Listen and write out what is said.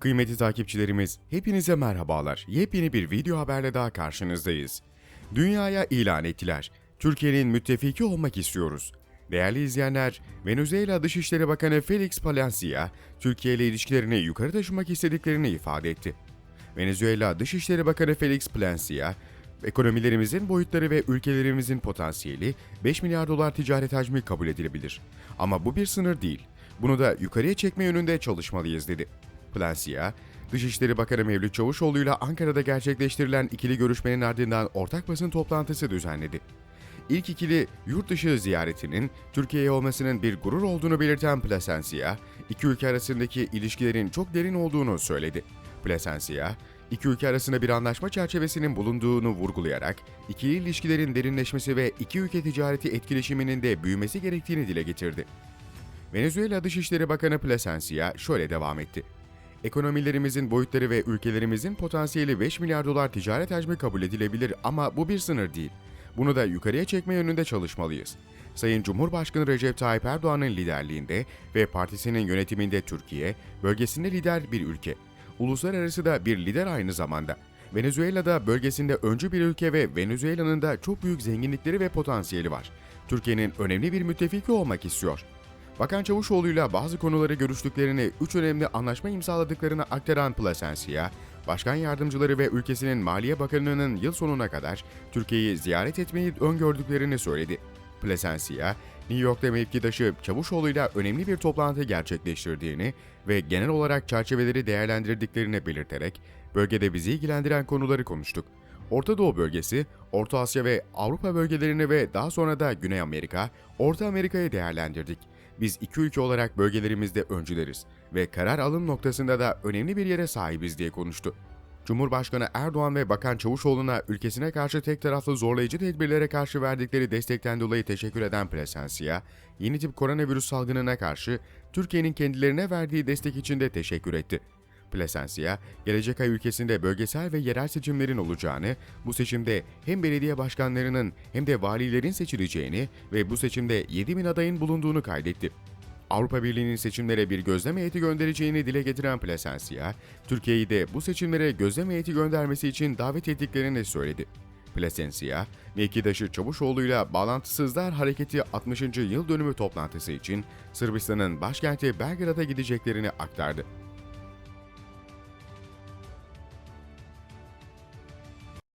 Kıymetli takipçilerimiz, hepinize merhabalar. Yepyeni bir video haberle daha karşınızdayız. Dünyaya ilan ettiler. Türkiye'nin müttefiki olmak istiyoruz. Değerli izleyenler, Venezuela Dışişleri Bakanı Felix Palencia, Türkiye ile ilişkilerini yukarı taşımak istediklerini ifade etti. Venezuela Dışişleri Bakanı Felix Palencia, ekonomilerimizin boyutları ve ülkelerimizin potansiyeli 5 milyar dolar ticaret hacmi kabul edilebilir. Ama bu bir sınır değil. Bunu da yukarıya çekme yönünde çalışmalıyız dedi. Palencia, Dışişleri Bakanı Mevlüt Çavuşoğlu ile Ankara'da gerçekleştirilen ikili görüşmenin ardından ortak basın toplantısı düzenledi. İlk ikili yurt dışı ziyaretinin Türkiye'ye olmasının bir gurur olduğunu belirten Plasencia, iki ülke arasındaki ilişkilerin çok derin olduğunu söyledi. Plasencia, iki ülke arasında bir anlaşma çerçevesinin bulunduğunu vurgulayarak, ikili ilişkilerin derinleşmesi ve iki ülke ticareti etkileşiminin de büyümesi gerektiğini dile getirdi. Venezuela Dışişleri Bakanı Plasencia şöyle devam etti. Ekonomilerimizin boyutları ve ülkelerimizin potansiyeli 5 milyar dolar ticaret hacmi kabul edilebilir ama bu bir sınır değil. Bunu da yukarıya çekme yönünde çalışmalıyız. Sayın Cumhurbaşkanı Recep Tayyip Erdoğan'ın liderliğinde ve partisinin yönetiminde Türkiye, bölgesinde lider bir ülke. Uluslararası da bir lider aynı zamanda. Venezuela'da bölgesinde öncü bir ülke ve Venezuela'nın da çok büyük zenginlikleri ve potansiyeli var. Türkiye'nin önemli bir müttefiki olmak istiyor. Bakan Çavuşoğlu'yla bazı konuları görüştüklerini, üç önemli anlaşma imzaladıklarını aktaran Plasencia, Başkan Yardımcıları ve ülkesinin Maliye Bakanı'nın yıl sonuna kadar Türkiye'yi ziyaret etmeyi öngördüklerini söyledi. Plasencia, New York'ta mevkidaşı Çavuşoğlu'yla önemli bir toplantı gerçekleştirdiğini ve genel olarak çerçeveleri değerlendirdiklerini belirterek, bölgede bizi ilgilendiren konuları konuştuk. Orta Doğu bölgesi, Orta Asya ve Avrupa bölgelerini ve daha sonra da Güney Amerika, Orta Amerika'yı değerlendirdik. Biz iki ülke olarak bölgelerimizde öncüleriz ve karar alım noktasında da önemli bir yere sahibiz diye konuştu. Cumhurbaşkanı Erdoğan ve Bakan Çavuşoğlu'na ülkesine karşı tek taraflı zorlayıcı tedbirlere karşı verdikleri destekten dolayı teşekkür eden Plasencia, yeni tip koronavirüs salgınına karşı Türkiye'nin kendilerine verdiği destek için de teşekkür etti. Plasencia, gelecek ay ülkesinde bölgesel ve yerel seçimlerin olacağını, bu seçimde hem belediye başkanlarının hem de valilerin seçileceğini ve bu seçimde 7 bin adayın bulunduğunu kaydetti. Avrupa Birliği'nin seçimlere bir gözleme heyeti göndereceğini dile getiren Plasencia, Türkiye'yi de bu seçimlere gözleme heyeti göndermesi için davet ettiklerini söyledi. Plasencia, mevkidaşı Çavuşoğlu'yla Bağlantısızlar Hareketi 60. yıl dönümü toplantısı için Sırbistan'ın başkenti Belgrad'a gideceklerini aktardı.